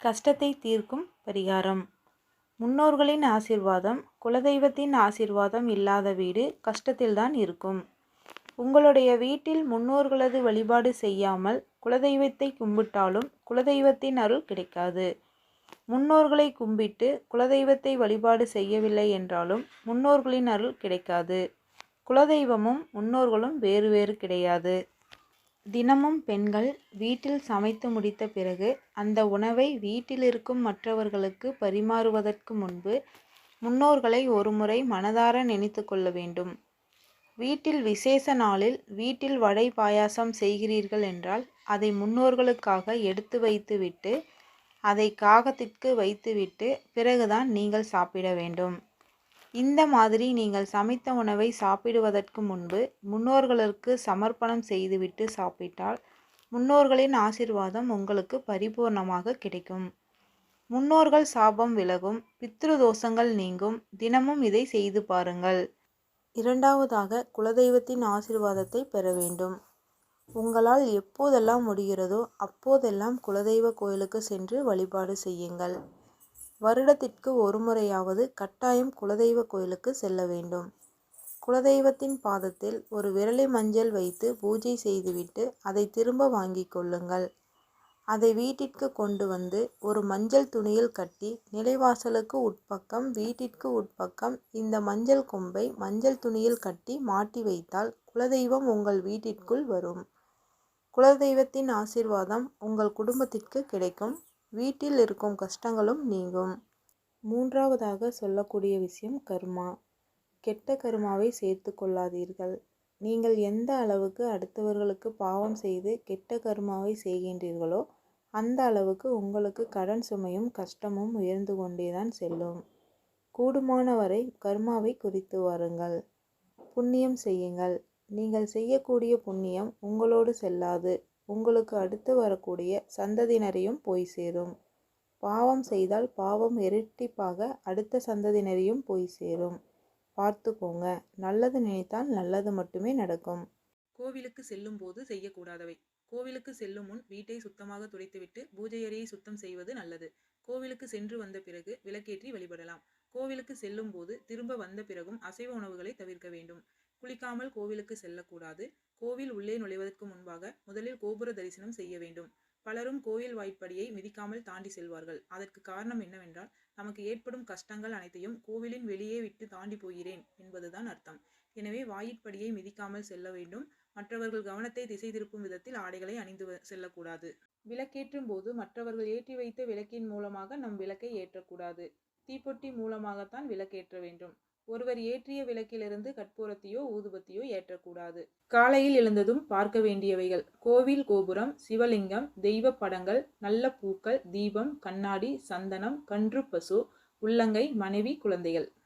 கஷ்டத்தை தீர்க்கும் பரிகாரம். முன்னோர்களின் ஆசிர்வாதம் குலதெய்வத்தின் ஆசிர்வாதம் இல்லாத வீடு கஷ்டத்தில்தான் இருக்கும். உங்களுடைய வீட்டில் முன்னோர்களது வழிபாடு செய்யாமல் குலதெய்வத்தை கும்பிட்டாலும் குலதெய்வத்தின் அருள் கிடைக்காது. முன்னோர்களை கும்பிட்டு குலதெய்வத்தை வழிபாடு செய்யவில்லை என்றாலும் முன்னோர்களின் அருள் கிடைக்காது. குலதெய்வமும் முன்னோர்களும் வேறு வேறு கிடையாது. தினமும் பெண்கள் வீட்டில் சமைத்து முடித்த பிறகு அந்த உணவை வீட்டில் இருக்கும் மற்றவர்களுக்கு பரிமாறுவதற்கு முன்பு முன்னோர்களை ஒருமுறை மனதார நினைத்து கொள்ள வேண்டும். வீட்டில் விசேஷ நாளில் வீட்டில் வடை பாயாசம் செய்கிறீர்கள் என்றால் அதை முன்னோர்களுக்காக எடுத்து வைத்துவிட்டு அதை காகத்திற்கு வைத்துவிட்டு பிறகுதான் நீங்கள் சாப்பிட வேண்டும். இந்த மாதிரி நீங்கள் சமைத்த உணவை சாப்பிடுவதற்கு முன்பு முன்னோர்களுக்கு சமர்ப்பணம் செய்துவிட்டு சாப்பிட்டால் முன்னோர்களின் ஆசிர்வாதம் உங்களுக்கு பரிபூர்ணமாக கிடைக்கும். முன்னோர்கள் சாபம் விலகும் பித்ரு தோஷங்கள் நீங்கும். தினமும் இதை செய்து பாருங்கள். இரண்டாவதாக குலதெய்வத்தின் ஆசிர்வாதத்தை பெற வேண்டும். உங்களால் எப்போதெல்லாம் முடிகிறதோ அப்போதெல்லாம் குலதெய்வ கோயிலுக்கு சென்று வழிபாடு செய்யுங்கள். வருடத்திற்கு ஒரு முறையாவது கட்டாயம் குலதெய்வ கோயிலுக்கு செல்ல வேண்டும். குலதெய்வத்தின் பாதத்தில் ஒரு விரலை மஞ்சள் வைத்து பூஜை செய்துவிட்டு அதை திரும்ப வாங்கி கொள்ளுங்கள். அதை வீட்டிற்கு கொண்டு வந்து ஒரு மஞ்சள் துணியில் கட்டி நிலைவாசலுக்கு உட்பக்கம் வீட்டிற்கு உட்பக்கம் இந்த மஞ்சள் கொம்பை மஞ்சள் துணியில் கட்டி மாட்டி வைத்தால் குலதெய்வம் உங்கள் வீட்டிற்குள் வரும். குலதெய்வத்தின் ஆசிர்வாதம் உங்கள் குடும்பத்திற்கு கிடைக்கும். வீட்டில் இருக்கும் கஷ்டங்களும் நீங்கும். மூன்றாவதாக சொல்லக்கூடிய விஷயம் கர்மா. கெட்ட கருமாவை சேர்த்து கொள்ளாதீர்கள். நீங்கள் எந்த அளவுக்கு அடுத்தவர்களுக்கு பாவம் செய்து கெட்ட கர்மாவை செய்கின்றீர்களோ அந்த அளவுக்கு உங்களுக்கு கடன் சுமையும் கஷ்டமும் உயர்ந்து கொண்டேதான் செல்லும். கூடுமான வரை கர்மாவை குறித்து வாருங்கள். புண்ணியம் செய்யுங்கள். நீங்கள் செய்யக்கூடிய புண்ணியம் உங்களோடு செல்லாது. உங்களுக்கு அடுத்து வரக்கூடிய சந்ததியினரையும் போய் சேரும். பாவம் செய்தால் பாவம் இரட்டிப்பாக அடுத்த சந்ததியினரையும் போய் சேரும். பார்த்துக்கோங்க நல்லது நினைத்தால் நல்லது மட்டுமே நடக்கும். கோவிலுக்கு செல்லும் போது செய்யக்கூடாதவை. கோவிலுக்கு செல்லும் முன் வீட்டை சுத்தமாக துடைத்துவிட்டு பூஜை அறையை சுத்தம் செய்வது நல்லது. கோவிலுக்கு சென்று வந்த பிறகு விளக்கேற்றி வழிபடலாம். கோவிலுக்கு செல்லும் போது திரும்ப வந்த பிறகும் அசைவ உணவுகளை தவிர்க்க வேண்டும். குளிக்காமல் கோவிலுக்கு செல்லக்கூடாது. கோவில் உள்ளே நுழைவதற்கு முன்பாக முதலில் கோபுர தரிசனம் செய்ய வேண்டும். பலரும் கோயில் வாய்ப்படியை மிதிக்காமல் தாண்டி செல்வார்கள். அதற்கு காரணம் என்னவென்றால் நமக்கு ஏற்படும் கஷ்டங்கள் அனைத்தையும் கோவிலின் வெளியே விட்டு தாண்டி போகிறேன் என்பதுதான் அர்த்தம். எனவே வாயிற்படியை மிதிக்காமல் செல்ல வேண்டும். மற்றவர்கள் கவனத்தை திசை திருப்பும் விதத்தில் ஆடைகளை அணிந்து செல்லக்கூடாது. விளக்கேற்றும் போது மற்றவர்கள் ஏற்றி வைத்த விளக்கின் மூலமாக நம் விளக்கை ஏற்றக்கூடாது. தீப்பொட்டி மூலமாகத்தான் விளக்கேற்ற வேண்டும். ஒருவர் ஏற்றிய விளக்கிலிருந்து கற்பூரத்தையோ ஊதுபத்தியோ ஏற்றக்கூடாது. காலையில் எழுந்ததும் பார்க்க வேண்டியவைகள். கோவில் கோபுரம் சிவலிங்கம் தெய்வ படங்கள் நல்ல பூக்கள் தீபம் கண்ணாடி சந்தனம் கன்று பசு உள்ளங்கை மனைவி குழந்தைகள்.